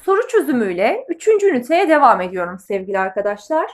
Soru çözümüyle 3. üniteye devam ediyorum sevgili arkadaşlar.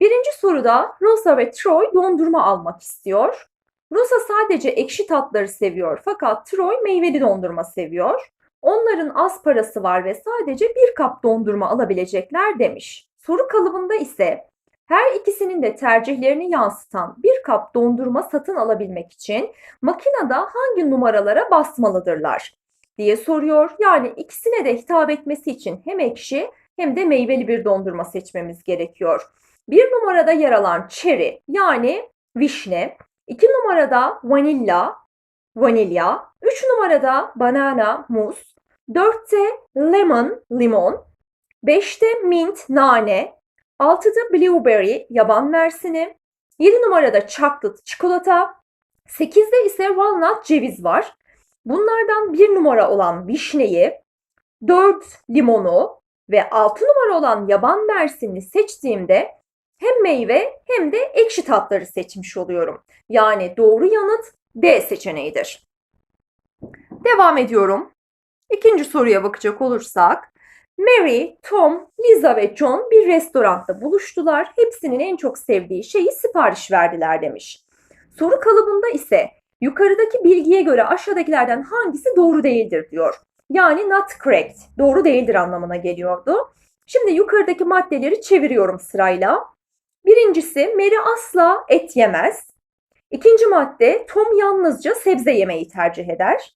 Birinci soruda Rosa ve Troy dondurma almak istiyor. Rosa sadece ekşi tatları seviyor fakat Troy meyveli dondurma seviyor. Onların az parası var ve sadece bir kap dondurma alabilecekler demiş. Soru kalıbında ise her ikisinin de tercihlerini yansıtan bir kap dondurma satın alabilmek için makinede hangi numaralara basmalıdırlar diye soruyor. Yani ikisine de hitap etmesi için hem ekşi hem de meyveli bir dondurma seçmemiz gerekiyor. Bir numarada yer alan cherry yani vişne, iki numarada vanilla, vanilya, üç numarada banana, muz, dörtte lemon, limon, beşte mint, nane, altıda blueberry, yaban mersini, yedi numarada chocolate, çikolata, sekizde ise walnut, ceviz var. Bunlardan bir numara olan vişneyi, dört limonu ve altı numara olan yaban mersini seçtiğimde hem meyve hem de ekşi tatları seçmiş oluyorum. Yani doğru yanıt D seçeneğidir. Devam ediyorum. İkinci soruya bakacak olursak, Mary, Tom, Lisa ve John bir restoranda buluştular. Hepsinin en çok sevdiği şeyi sipariş verdiler demiş. Soru kalıbında ise yukarıdaki bilgiye göre aşağıdakilerden hangisi doğru değildir diyor. Yani not correct, doğru değildir anlamına geliyordu. Şimdi yukarıdaki maddeleri çeviriyorum sırayla. Birincisi Mary asla et yemez. İkinci madde Tom yalnızca sebze yemeyi tercih eder.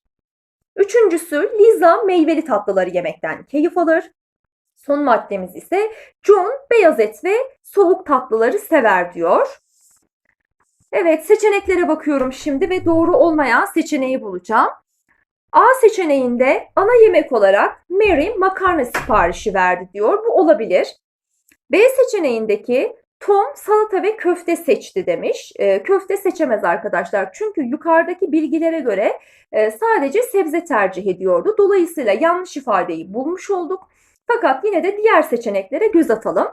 Üçüncüsü Lisa meyveli tatlıları yemekten keyif alır. Son maddemiz ise John beyaz et ve soğuk tatlıları sever diyor. Evet seçeneklere bakıyorum şimdi ve doğru olmayan seçeneği bulacağım. A seçeneğinde ana yemek olarak Mary makarna siparişi verdi diyor. Bu olabilir. B seçeneğindeki Tom salata ve köfte seçti demiş. E, köfte seçemez arkadaşlar. Çünkü yukarıdaki bilgilere göre e, sadece sebze tercih ediyordu. Dolayısıyla yanlış ifadeyi bulmuş olduk. Fakat yine de diğer seçeneklere göz atalım.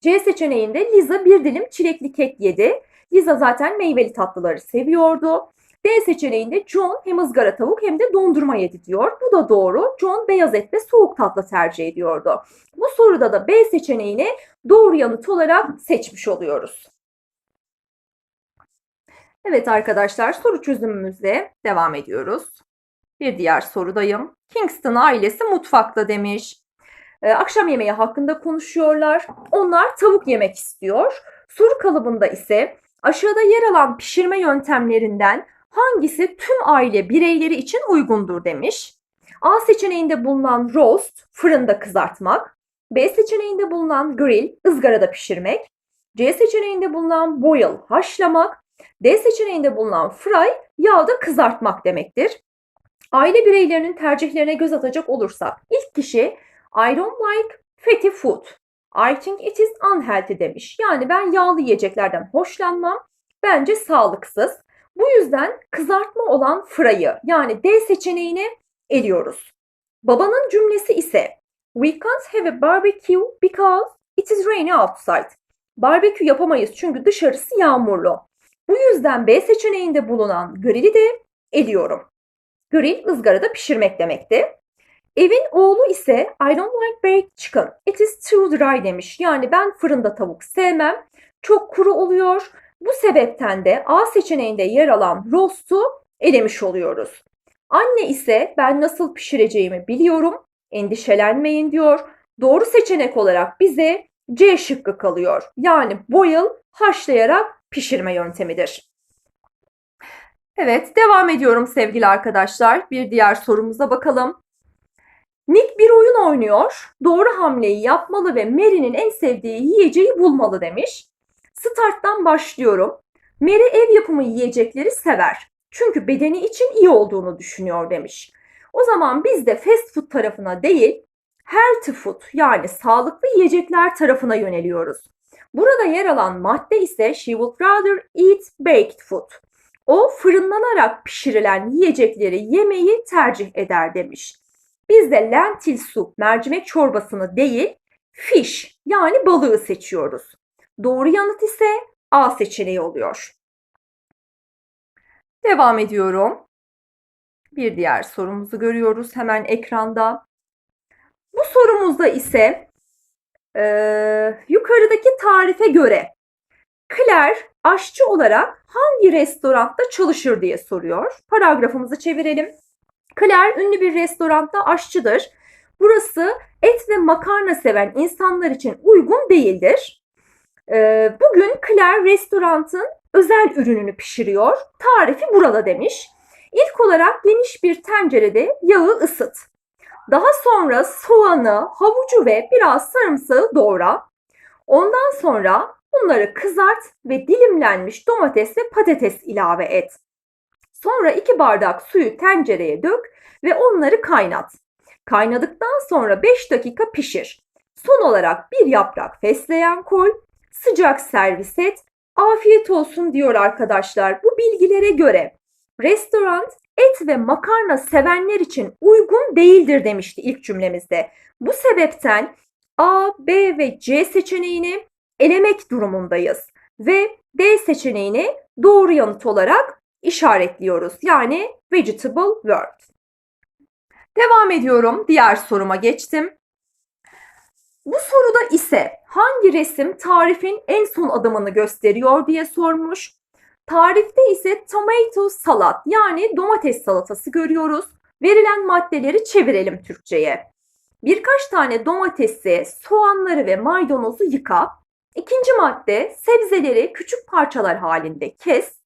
C seçeneğinde Liza bir dilim çilekli kek yedi. Liza zaten meyveli tatlıları seviyordu. D seçeneğinde John hem ızgara tavuk hem de dondurma yedi diyor. Bu da doğru. John beyaz et ve soğuk tatlı tercih ediyordu. Bu soruda da B seçeneğini doğru yanıt olarak seçmiş oluyoruz. Evet arkadaşlar soru çözümümüzle devam ediyoruz. Bir diğer sorudayım. Kingston ailesi mutfakta demiş. Ee, akşam yemeği hakkında konuşuyorlar. Onlar tavuk yemek istiyor. Soru kalıbında ise aşağıda yer alan pişirme yöntemlerinden hangisi tüm aile bireyleri için uygundur demiş. A seçeneğinde bulunan roast, fırında kızartmak. B seçeneğinde bulunan grill, ızgarada pişirmek. C seçeneğinde bulunan boil, haşlamak. D seçeneğinde bulunan fry, yağda kızartmak demektir. Aile bireylerinin tercihlerine göz atacak olursak ilk kişi I don't like fatty food. I think it is unhealthy demiş. Yani ben yağlı yiyeceklerden hoşlanmam. Bence sağlıksız. Bu yüzden kızartma olan fry'ı yani D seçeneğini eliyoruz. Babanın cümlesi ise We can't have a barbecue because it is rainy outside. Barbekü yapamayız çünkü dışarısı yağmurlu. Bu yüzden B seçeneğinde bulunan grill'i de eliyorum. Grill ızgarada pişirmek demekti. Evin oğlu ise I don't like baked chicken. It is too dry demiş. Yani ben fırında tavuk sevmem. Çok kuru oluyor. Bu sebepten de A seçeneğinde yer alan roast'u elemiş oluyoruz. Anne ise ben nasıl pişireceğimi biliyorum. Endişelenmeyin diyor. Doğru seçenek olarak bize C şıkkı kalıyor. Yani boil haşlayarak pişirme yöntemidir. Evet, devam ediyorum sevgili arkadaşlar. Bir diğer sorumuza bakalım. Nick bir oyun oynuyor. Doğru hamleyi yapmalı ve Mary'nin en sevdiği yiyeceği bulmalı demiş. Starttan başlıyorum. Mary ev yapımı yiyecekleri sever. Çünkü bedeni için iyi olduğunu düşünüyor demiş. O zaman biz de fast food tarafına değil, healthy food yani sağlıklı yiyecekler tarafına yöneliyoruz. Burada yer alan madde ise she would rather eat baked food. O fırınlanarak pişirilen yiyecekleri yemeyi tercih eder demiş. Biz de lentil soup, mercimek çorbasını değil, fish yani balığı seçiyoruz. Doğru yanıt ise A seçeneği oluyor. Devam ediyorum. Bir diğer sorumuzu görüyoruz hemen ekranda. Bu sorumuzda ise e, yukarıdaki tarife göre Claire aşçı olarak hangi restoranda çalışır diye soruyor. Paragrafımızı çevirelim. Claire ünlü bir restoranda aşçıdır. Burası et ve makarna seven insanlar için uygun değildir. Ee, bugün Claire restoranın özel ürününü pişiriyor. Tarifi burada demiş. İlk olarak geniş bir tencerede yağı ısıt. Daha sonra soğanı, havucu ve biraz sarımsağı doğra. Ondan sonra bunları kızart ve dilimlenmiş domates ve patates ilave et. Sonra iki bardak suyu tencereye dök ve onları kaynat. Kaynadıktan sonra 5 dakika pişir. Son olarak bir yaprak fesleğen koy. Sıcak servis et. Afiyet olsun diyor arkadaşlar. Bu bilgilere göre restoran et ve makarna sevenler için uygun değildir demişti ilk cümlemizde. Bu sebepten A, B ve C seçeneğini elemek durumundayız ve D seçeneğini doğru yanıt olarak işaretliyoruz. Yani vegetable word. Devam ediyorum. Diğer soruma geçtim. Bu soruda ise hangi resim tarifin en son adımını gösteriyor diye sormuş. Tarifte ise tomato salat yani domates salatası görüyoruz. Verilen maddeleri çevirelim Türkçe'ye. Birkaç tane domatesi, soğanları ve maydanozu yıka. İkinci madde sebzeleri küçük parçalar halinde kes.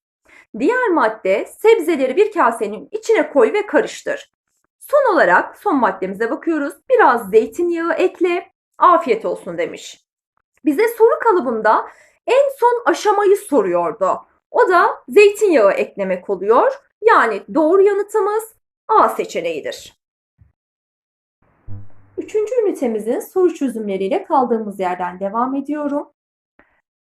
Diğer madde sebzeleri bir kasenin içine koy ve karıştır. Son olarak son maddemize bakıyoruz. Biraz zeytinyağı ekle. Afiyet olsun demiş. Bize soru kalıbında en son aşamayı soruyordu. O da zeytinyağı eklemek oluyor. Yani doğru yanıtımız A seçeneğidir. Üçüncü ünitemizin soru çözümleriyle kaldığımız yerden devam ediyorum.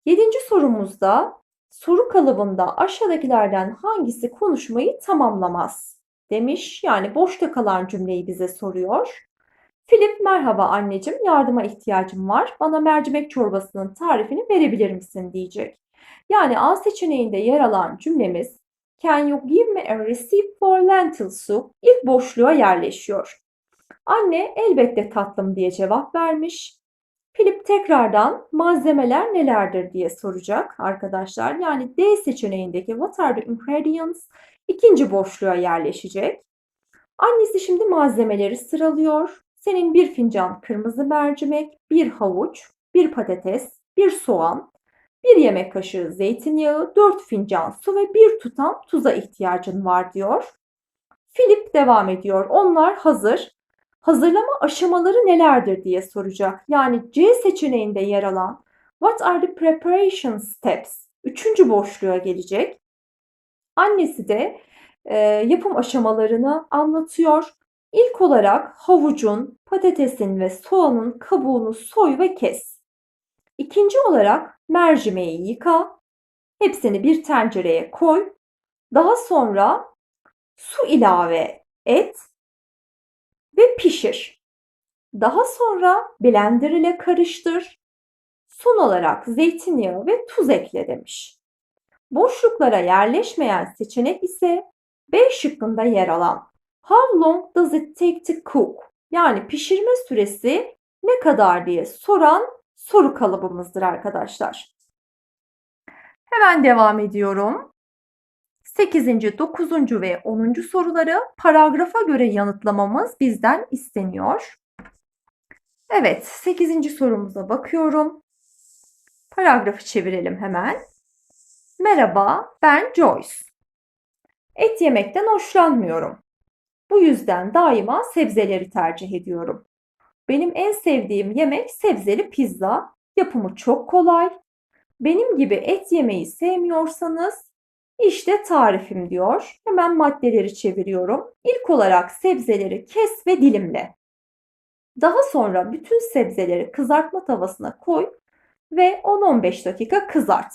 Yedinci sorumuzda soru kalıbında aşağıdakilerden hangisi konuşmayı tamamlamaz demiş. Yani boşta kalan cümleyi bize soruyor. Filip merhaba anneciğim yardıma ihtiyacım var. Bana mercimek çorbasının tarifini verebilir misin diyecek. Yani A seçeneğinde yer alan cümlemiz Can you give me a receipt for lentil soup? İlk boşluğa yerleşiyor. Anne elbette tatlım diye cevap vermiş. Filip tekrardan malzemeler nelerdir diye soracak arkadaşlar. Yani D seçeneğindeki what are the ingredients ikinci boşluğa yerleşecek. Annesi şimdi malzemeleri sıralıyor. Senin bir fincan kırmızı mercimek, bir havuç, bir patates, bir soğan, bir yemek kaşığı zeytinyağı, dört fincan su ve bir tutam tuza ihtiyacın var diyor. Philip devam ediyor. Onlar hazır. Hazırlama aşamaları nelerdir diye soracak. Yani C seçeneğinde yer alan What are the preparation steps? Üçüncü boşluğa gelecek. Annesi de e, yapım aşamalarını anlatıyor. İlk olarak havucun, patatesin ve soğanın kabuğunu soy ve kes. İkinci olarak mercimeği yıka. Hepsini bir tencereye koy. Daha sonra su ilave et ve pişir. Daha sonra blender ile karıştır. Son olarak zeytinyağı ve tuz ekle demiş. Boşluklara yerleşmeyen seçenek ise B şıkkında yer alan How long does it take to cook? Yani pişirme süresi ne kadar diye soran soru kalıbımızdır arkadaşlar. Hemen devam ediyorum. 8. 9. ve 10. soruları paragrafa göre yanıtlamamız bizden isteniyor. Evet, 8. sorumuza bakıyorum. Paragrafı çevirelim hemen. Merhaba, ben Joyce. Et yemekten hoşlanmıyorum. Bu yüzden daima sebzeleri tercih ediyorum. Benim en sevdiğim yemek sebzeli pizza. Yapımı çok kolay. Benim gibi et yemeyi sevmiyorsanız işte tarifim diyor. Hemen maddeleri çeviriyorum. İlk olarak sebzeleri kes ve dilimle. Daha sonra bütün sebzeleri kızartma tavasına koy ve 10-15 dakika kızart.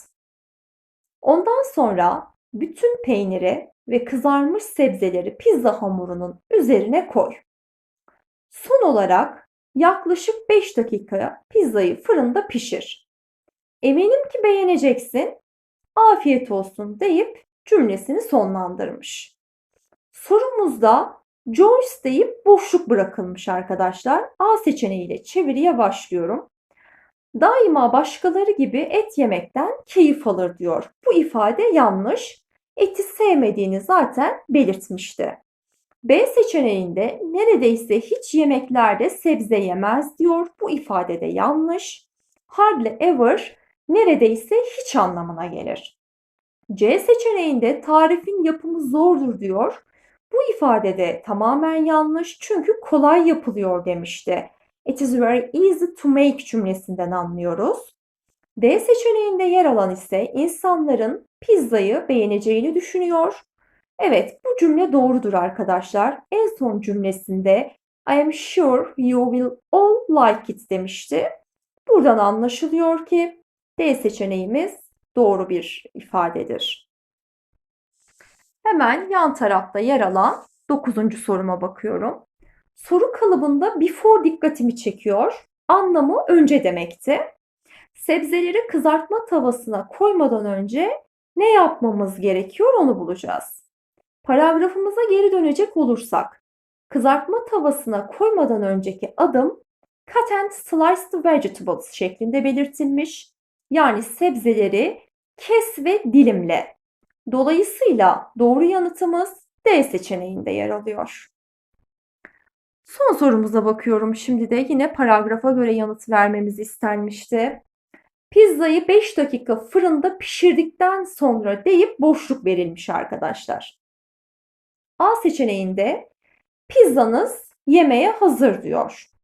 Ondan sonra bütün peyniri ve kızarmış sebzeleri pizza hamurunun üzerine koy. Son olarak yaklaşık 5 dakika pizzayı fırında pişir. Eminim ki beğeneceksin. Afiyet olsun deyip cümlesini sonlandırmış. Sorumuzda Joyce deyip boşluk bırakılmış arkadaşlar. A seçeneğiyle çeviriye başlıyorum. Daima başkaları gibi et yemekten keyif alır diyor. Bu ifade yanlış. Eti sevmediğini zaten belirtmişti. B seçeneğinde neredeyse hiç yemeklerde sebze yemez diyor. Bu ifade de yanlış. Hardly ever neredeyse hiç anlamına gelir. C seçeneğinde tarifin yapımı zordur diyor. Bu ifade de tamamen yanlış çünkü kolay yapılıyor demişti. It is very easy to make cümlesinden anlıyoruz. D seçeneğinde yer alan ise insanların pizzayı beğeneceğini düşünüyor. Evet bu cümle doğrudur arkadaşlar. En son cümlesinde I am sure you will all like it demişti. Buradan anlaşılıyor ki D seçeneğimiz doğru bir ifadedir. Hemen yan tarafta yer alan 9. soruma bakıyorum. Soru kalıbında before dikkatimi çekiyor. Anlamı önce demekti. Sebzeleri kızartma tavasına koymadan önce ne yapmamız gerekiyor onu bulacağız. Paragrafımıza geri dönecek olursak, kızartma tavasına koymadan önceki adım cut and slice the vegetables şeklinde belirtilmiş. Yani sebzeleri kes ve dilimle. Dolayısıyla doğru yanıtımız D seçeneğinde yer alıyor. Son sorumuza bakıyorum şimdi de yine paragrafa göre yanıt vermemiz istenmişti. Pizzayı 5 dakika fırında pişirdikten sonra deyip boşluk verilmiş arkadaşlar. A seçeneğinde pizzanız yemeğe hazır diyor.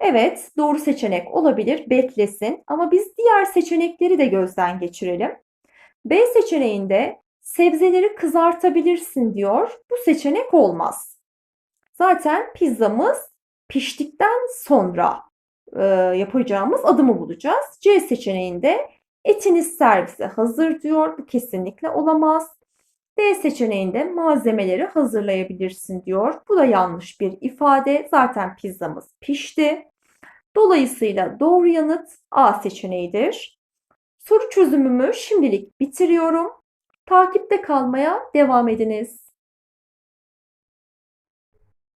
Evet, doğru seçenek olabilir, beklesin ama biz diğer seçenekleri de gözden geçirelim. B seçeneğinde sebzeleri kızartabilirsin diyor. Bu seçenek olmaz. Zaten pizzamız piştikten sonra e, yapacağımız adımı bulacağız. C seçeneğinde etiniz servise hazır diyor. Bu kesinlikle olamaz. D seçeneğinde malzemeleri hazırlayabilirsin diyor. Bu da yanlış bir ifade. Zaten pizzamız pişti. Dolayısıyla doğru yanıt A seçeneğidir. Soru çözümümü şimdilik bitiriyorum. Takipte kalmaya devam ediniz.